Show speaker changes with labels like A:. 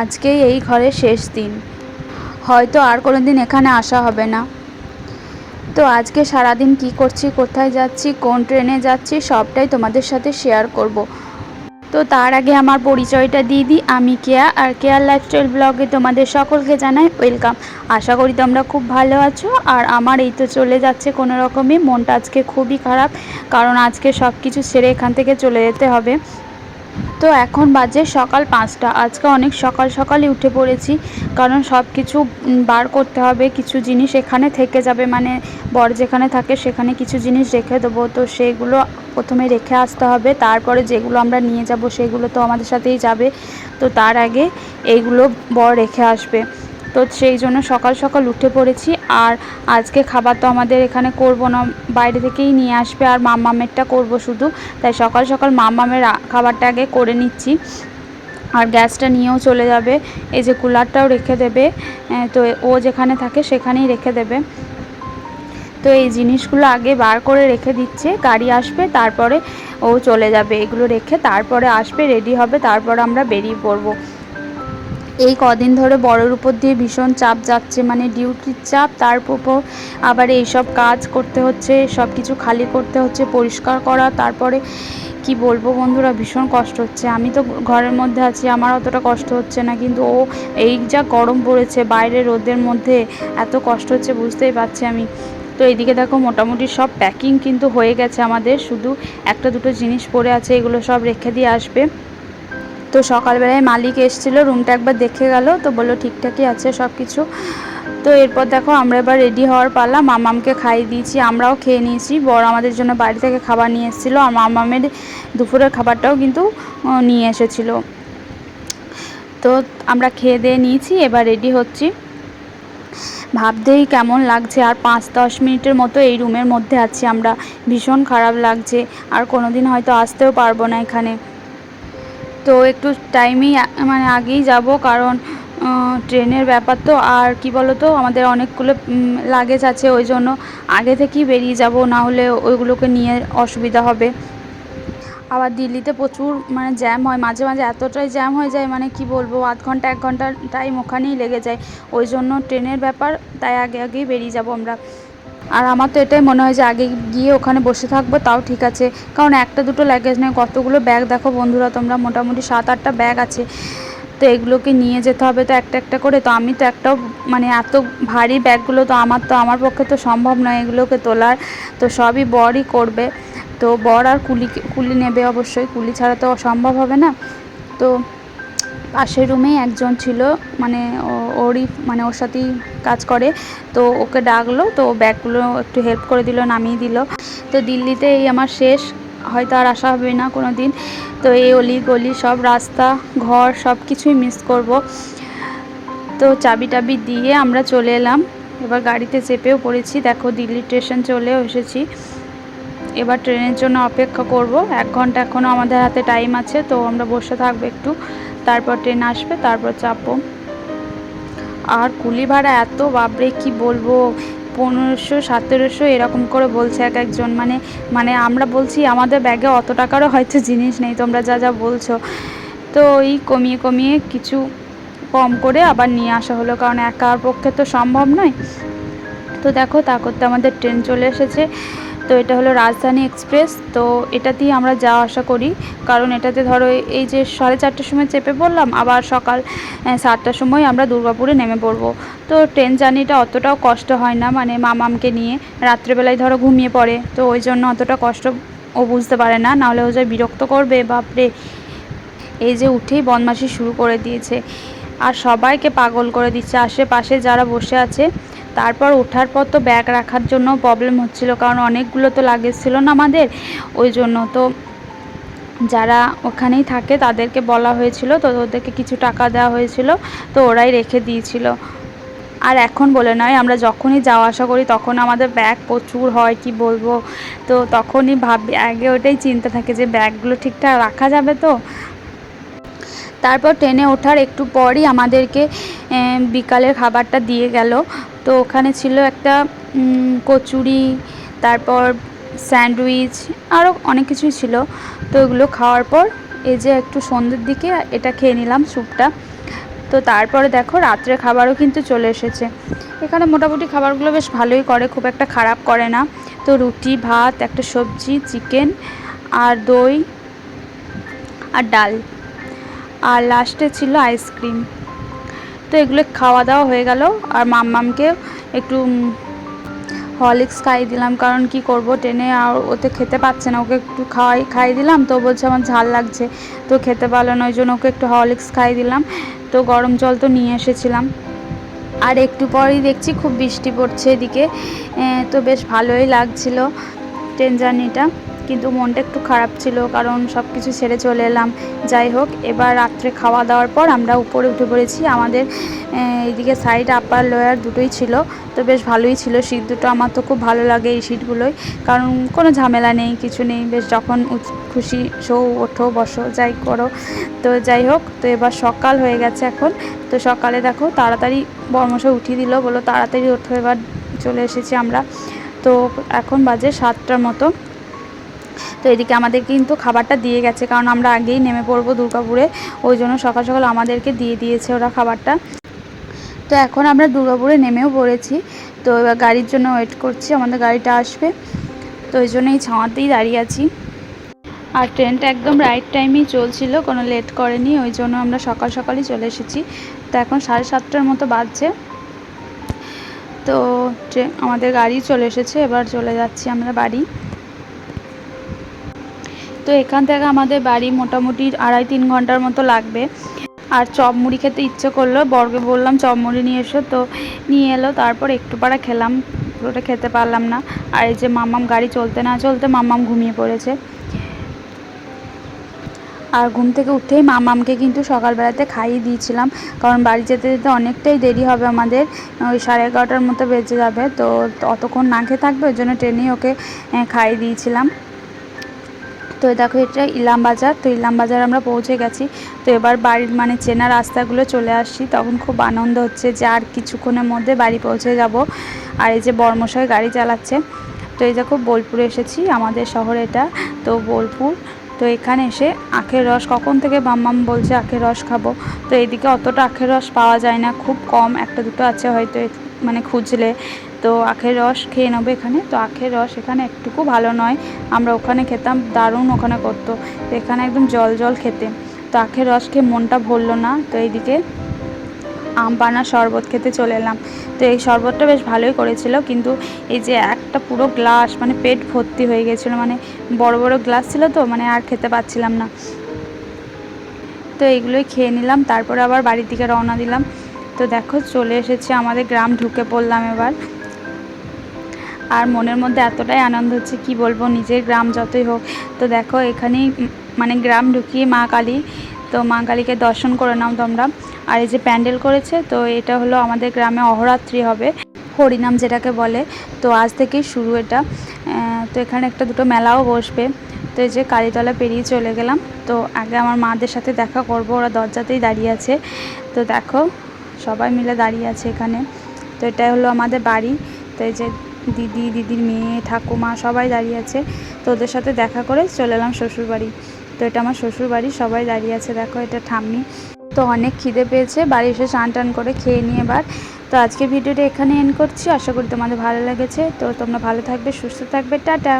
A: আজকেই এই ঘরের শেষ দিন। হয়তো আর কোনো দিন এখানে আসা হবে না। তো আজকে সারাদিন কি করছি, কোথায় যাচ্ছি, কোন ট্রেনে যাচ্ছি, সবটাই তোমাদের সাথে শেয়ার করব। তো তার আগে আমার পরিচয়টা দিয়ে দিই। আমি কেয়া, আর কেয়ার লাইফস্টাইল ব্লগে তোমাদের সকলকে জানাই ওয়েলকাম আশা করি তোমরা খুব ভালো আছো, আর আমার এই তো চলে যাচ্ছে কোনো রকমই মনটা আজকে খুবই খারাপ, কারণ আজকে সব কিছু ছেড়ে এখান থেকে চলে যেতে হবে। তো এখন বাজে সকাল পাঁচটা। আজকে অনেক সকাল সকালই উঠে পড়েছি, কারণ সব কিছু বার করতে হবে, কিছু জিনিস এখানে থেকে যাবে মানে বর যেখানে থাকে সেখানে কিছু জিনিস রেখে দেবো। তো সেগুলো প্রথমে রেখে আসতে হবে, তারপরে যেগুলো আমরা নিয়ে যাব সেগুলো তো আমাদের সাথেই যাবে। তো তার আগে এইগুলো বর রেখে আসবে। তো সেই জন্য সকাল সকাল উঠে পড়েছি। আর আজকে খাবার তো আমাদের এখানে করব না, বাইরে থেকেই নিয়ে আসবে। আর মামামেরটা করব শুধু। তাই সকাল সকাল মামামের খাবারটা আগে করে নিচ্ছি। আর গ্যাসটা নিয়েও চলে যাবে। এই যে কুলারটাও রেখে দেবে। তো ও যেখানে থাকে সেখানেই রেখে দেবে। তো এই জিনিসগুলো আগে বার করে রেখে দিচ্ছে। গাড়ি আসবে, তারপরে ও চলে যাবে। এগুলো রেখে তারপরে আসবে, রেডি হবে, তারপর আমরা বেরিয়ে পড়ব। এই কদিন ধরে বড়োর উপর দিয়ে ভীষণ চাপ যাচ্ছে মানে ডিউটির চাপ, তার উপর আবার এইসব কাজ করতে হচ্ছে সব কিছু খালি করতে হচ্ছে, পরিষ্কার করা, তারপরে কি বলব বন্ধুরা, ভীষণ কষ্ট হচ্ছে। আমি তো ঘরের মধ্যে আছি, আমার অতটা কষ্ট হচ্ছে না, কিন্তু ও এই যা গরম পড়েছে, বাইরে রোদের মধ্যে এত কষ্ট হচ্ছে, বুঝতেই পারছি আমি। তো এইদিকে দেখো, মোটামুটি সব প্যাকিং কিন্তু হয়ে গেছে আমাদের, শুধু একটা দুটো জিনিস পড়ে আছে, এগুলো সব রেখে দিয়ে আসবে। তো সকালবেলায় মালিক এসেছিল রুমটা একবার দেখে গেল, তো বলল ঠিকঠাকই আছে সব কিছু তো এরপর দেখো আমরা এবার রেডি হওয়ার পালা মামামকে খাইয়ে দিয়েছি, আমরাও খেয়ে নিয়েছি। বড় আমাদের জন্য বাড়ি থেকে খাবার নিয়ে এসেছিল আর মামামের দুপুরের খাবারটাও কিন্তু নিয়ে এসেছিল। তো আমরা খেয়ে দিয়ে নিয়েছি, এবার রেডি হচ্ছি। ভাবতেই কেমন লাগছে, আর পাঁচ দশ মিনিটের মতো এই রুমের মধ্যে আছি আমরা। ভীষণ খারাপ লাগছে, আর কোনো দিন হয়তো আসতেও পারব না এখানে। তো একটু টাইমেই মানে আগেই যাব কারণ ট্রেনের ব্যাপার তো। আর কি বলো তো আমাদের অনেকগুলো লাগেজ আছে, ওই জন্য আগে থেকেই বেরিয়ে যাব, না হলে ওইগুলোকে নিয়ে অসুবিধা হবে। আবার দিল্লিতে প্রচুর মানে জ্যাম হয়, মাঝে মাঝে এতটাই জ্যাম হয়ে যায় মানে কি বলব, আধ ঘণ্টা, এক ঘণ্টা টাইম ওখানেই লেগে যায়। ওই জন্য ট্রেনের ব্যাপার, তাই আগে আগেই বেরিয়ে যাব আমরা। আর আমার তো এটাই মনে হয় যে আগে গিয়ে ওখানে বসে থাকব, তাও ঠিক আছে। কারণ একটা দুটো লাগেজ নেই কতগুলো ব্যাগ দেখো বন্ধুরা, তোমরা মোটামুটি সাত আটটা ব্যাগ আছে। তো এগুলোকে নিয়ে যেতে হবে তো একটা একটা করে। তো আমি তো একটাও মানে এত ভারী ব্যাগগুলো তো আমার তো আমার পক্ষে তো সম্ভব নয় এগুলোকে তোলার। তো সবই বরই করবে। তো বর আর কুলি কুলি নেবে অবশ্যই। কুলি ছাড়া তো সম্ভব হবে না। তো পাশের রুমেই একজন ছিল মানে ওরই মানে ওর সাথেই কাজ করে। তো ওকে ডাকলো, তো ব্যাগগুলো একটু হেল্প করে দিল, নামিয়ে দিল। তো দিল্লিতে এই আমার শেষ, হয়তো আর আসা হবে না কোনো দিন তো এই অলি গলি সব রাস্তা, ঘর সব কিছুই মিস করব। তো চাবি টাবি দিয়ে আমরা চলে এলাম। এবার গাড়িতে চেপেও পড়েছি। দেখো দিল্লি স্টেশন চলেও এসেছি। এবার ট্রেনের জন্য অপেক্ষা করব। এক ঘণ্টা এখনও আমাদের হাতে টাইম আছে, তো আমরা বসে থাকব একটু। তারপর ট্রেন আসবে, তারপর চাপবো। আর কুলি ভাড়া এত বাবরে কি বলব? পনেরোশো, সতেরোশো এরকম করে বলছে এক একজন। মানে মানে আমরা বলছি আমাদের ব্যাগে অত টাকারও হয়তো জিনিস নেই, তোমরা যা যা বলছো। তো এই কমিয়ে কমিয়ে কিছু কম করে আবার নিয়ে আসা হলো, কারণ একার পক্ষে তো সম্ভব নয়। তো দেখো, তা করতে আমাদের ট্রেন চলে এসেছে। তো এটা হলো রাজধানী এক্সপ্রেস। তো এটাতেই আমরা যাওয়া আসা করি। কারণ এটাতে ধরো এই যে সাড়ে চারটের সময় চেপে পড়লাম, আবার সকাল সাতটার সময় আমরা দুর্গাপুরে নেমে পড়ব। তো ট্রেন জার্নিটা অতটাও কষ্ট হয় না মানে মামামকে নিয়ে। রাত্রেবেলায় ধরো ঘুমিয়ে পড়ে, তো ওই জন্য অতটা কষ্ট ও বুঝতে পারে না। নাহলে ও যে বিরক্ত করবে, বাপরে! এই যে উঠেই বদমাসি শুরু করে দিয়েছে। আর সবাইকে পাগল করে দিচ্ছে। আশেপাশে যারা বসে আছে তারপর ওঠার পর তো ব্যাগ রাখার জন্য প্রবলেম হচ্ছিল, কারণ অনেকগুলো তো লাগেজ ছিল না আমাদের। ওই জন্য তো যারা ওখানেই থাকে তাদেরকে বলা হয়েছিল, তো ওদেরকে কিছু টাকা দেওয়া হয়েছিল, তো ওরাই রেখে দিয়েছিল। আর এখন বলে নয়, আমরা যখনই যাওয়া আসা করি তখন আমাদের ব্যাগ প্রচুর হয়, কি বলব? তো তখনই ভাবি, আগে ওটাই চিন্তা থাকে যে ব্যাগগুলো ঠিকঠাক রাখা যাবে তো? তারপর ট্রেনে ওঠার একটু পরই আমাদেরকে বিকালের খাবারটা দিয়ে গেল। তো ওখানে ছিল একটা কচুরি, তারপর স্যান্ডউইচ আরও অনেক কিছুই ছিল। তো ওগুলো খাওয়ার পর এই যে একটু সন্ধ্যের দিকে এটা খেয়ে নিলাম স্যুপটা। তো তারপরে দেখো রাত্রে খাবারও কিন্তু চলে এসেছে। এখানে মোটামুটি খাবারগুলো বেশ ভালোই করে, খুব একটা খারাপ করে না। তো রুটি, ভাত, একটা সবজি, চিকেন আর দই আর ডাল। আর লাস্টে ছিল আইসক্রিম তো এগুলো খাওয়া দাওয়া হয়ে গেল আর মাম্মামকে একটু হরলিক্স খাইয়ে দিলাম, কারণ কি করব ট্রেনে আর ওতে খেতে পাচ্ছে না, ওকে একটু খাওয়াই খাইয়ে দিলাম, তো বলছে আমার ঝাল লাগছে, তো খেতে পারল না, ওই জন্য ওকে একটু হরলিক্স খাইয়ে দিলাম, তো গরম জল তো নিয়ে এসেছিলাম। আর একটু পরেই দেখছি খুব বৃষ্টি পড়ছে এদিকে তো বেশ ভালোই লাগছিল ট্রেন জার্নিটা। কিন্তু মনটা একটু খারাপ ছিল, কারণ সব কিছু ছেড়ে চলে এলাম। যাই হোক, এবার রাত্রে খাওয়া দাওয়ার পর আমরা উপরে উঠে পড়েছি। আমাদের এইদিকে সাইড আপার লোয়ার দুটোই ছিল, তো বেশ ভালোই ছিল। সিট দুটো আমার তো খুব ভালো লাগে এই সিটগুলোই কারণ কোনো ঝামেলা নেই, কিছু নেই। বেশ যখন খুশি শো ওঠো, বসো, যাই করো। তো যাই হোক, তো এবার সকাল হয়ে গেছে এখন। তো সকালে দেখো, তাড়াতাড়ি বর্মশা উঠিয়ে দিল বলো তাড়াতাড়ি ওঠো, এবার চলে এসেছি আমরা। তো এখন বাজে সাতটার মতো। তো এদিকে আমাদের কিন্তু খাবারটা দিয়ে গেছে, কারণ আমরা আগেই নেমে পড়ব দুর্গাপুরে। ওই জন্য সকাল সকাল আমাদেরকে দিয়ে দিয়েছে ওরা খাবারটা। তো এখন আমরা দুর্গাপুরে নেমেও পড়েছি। তো এবার গাড়ির জন্য ওয়েট করছি, আমাদের গাড়িটা আসবে। তো ওই জন্য এই ছাওয়াতেই দাঁড়িয়ে আছি। আর ট্রেনটা একদম রাইট টাইমেই চলছিল, কোনো লেট করেনি, ওই জন্য আমরা সকাল সকালই চলে এসেছি। তো এখন সাড়ে সাতটার মতো বাজছে। তো আমাদের গাড়ি চলে এসেছে, এবার চলে যাচ্ছি আমরা বাড়ি। তো এখান থেকে আমাদের বাড়ি মোটামুটি আড়াই তিন ঘণ্টার মতো লাগবে। আর চপ মুড়ি খেতে ইচ্ছে করল, বরকে বললাম চপ মুড়ি নিয়ে এসো তো, নিয়ে এলো। তারপর একটু পাড়া খেলাম পুরোটা খেতে পারলাম না। আর এই যে মাম্মাম গাড়ি চলতে না চলতে মাম্মাম ঘুমিয়ে পড়েছে। আর ঘুম থেকে উঠেই মামামকে কিন্তু সকালবেলাতে খাইয়ে দিয়েছিলাম। কারণ বাড়ি যেতে যেতে অনেকটাই দেরি হবে আমাদের, ওই সাড়ে এগারোটার মতো বেজে যাবে। তো অতক্ষণ না খেয়ে থাকবে, ওই জন্য ট্রেনেই ওকে খাইয়ে দিয়েছিলাম। তো দেখো, এটা ইলাম বাজার। তো ইলাম বাজার আমরা পৌঁছে গেছি। তো এবার বাড়ির মানে চেনা রাস্তাগুলো চলে আসছি। তখন খুব আনন্দ হচ্ছে যে আর কিছুক্ষণের মধ্যে বাড়ি পৌঁছে যাব। আর এই যে বর্মশাই গাড়ি চালাচ্ছে। তো এই দেখো, বোলপুরে এসেছি। আমাদের শহর এটা। তো বোলপুর। তো এখানে এসে আখের রস, কখন থেকে বাম্মাম বলছে আখের রস খাব? তো এইদিকে অতটা আখের রস পাওয়া যায় না। খুব কম, একটা দুটো আছে হয়তো মানে খুঁজলে। তো আখের রস খেয়ে নেব এখানে। তো আখের রস এখানে একটুকু ভালো নয়। আমরা ওখানে খেতাম, দারুণ ওখানে করতো। এখানে একদম জল জল খেতে। তো আখের রস খেয়ে মনটা ভরলো না। তো এইদিকে আম পানা শরবত খেতে চলে এলাম। তো এই শরবতটা বেশ ভালোই করেছিল। কিন্তু এই যে একটা পুরো গ্লাস মানে পেট ভর্তি হয়ে গেছিল। মানে বড় বড় গ্লাস ছিল তো মানে আর খেতে পাচ্ছিলাম না। তো এইগুলোই খেয়ে নিলাম। তারপরে আবার বাড়ির দিকে রওনা দিলাম। তো দেখো চলে এসেছে আমাদের গ্রাম, ঢুকে পড়লাম এবার। আর মনের মধ্যে এতটাই আনন্দ হচ্ছে, কি বলব, নিজের গ্রাম যতই হোক। তো দেখো, এখানেই মানে গ্রাম ঢুকিয়ে মা কালী, তো মা কালীকে দর্শন করে নাও তোমরা। আর এই যে প্যান্ডেল করেছে, তো এটা হলো আমাদের গ্রামে অহরাত্রি হবে, হরিনাম যেটাকে বলে। তো আজ থেকেই শুরু এটা। তো এখানে একটা দুটো মেলাও বসবে। তো এই যে কালীতলা পেরিয়ে চলে গেলাম। তো আগে আমার মাদের সাথে দেখা করব, ওরা দরজাতেই দাঁড়িয়ে আছে। তো দেখো, সবাই মিলে দাঁড়িয়ে আছে এখানে। তো এটাই হলো আমাদের বাড়ি। তো এই যে দিদি, দিদির মেয়ে, ঠাকুমা সবাই দাঁড়িয়ে আছে। তো ওদের সাথে দেখা করে চলে এলাম শ্বশুরবাড়ি। তো এটা আমার শ্বশুরবাড়ি, সবাই দাঁড়িয়ে আছে, দেখো এটা ঠাম্মি। তো অনেক খিদে পেয়েছে, বাড়ি এসে স্নান টান করে খেয়ে নিয়ে এবার। তো আজকে ভিডিওটা এখানে এন্ড করছি, আশা করি তোমাদের ভালো লেগেছে। তো তোমরা ভালো থাকবে, সুস্থ থাকবে, টাটা।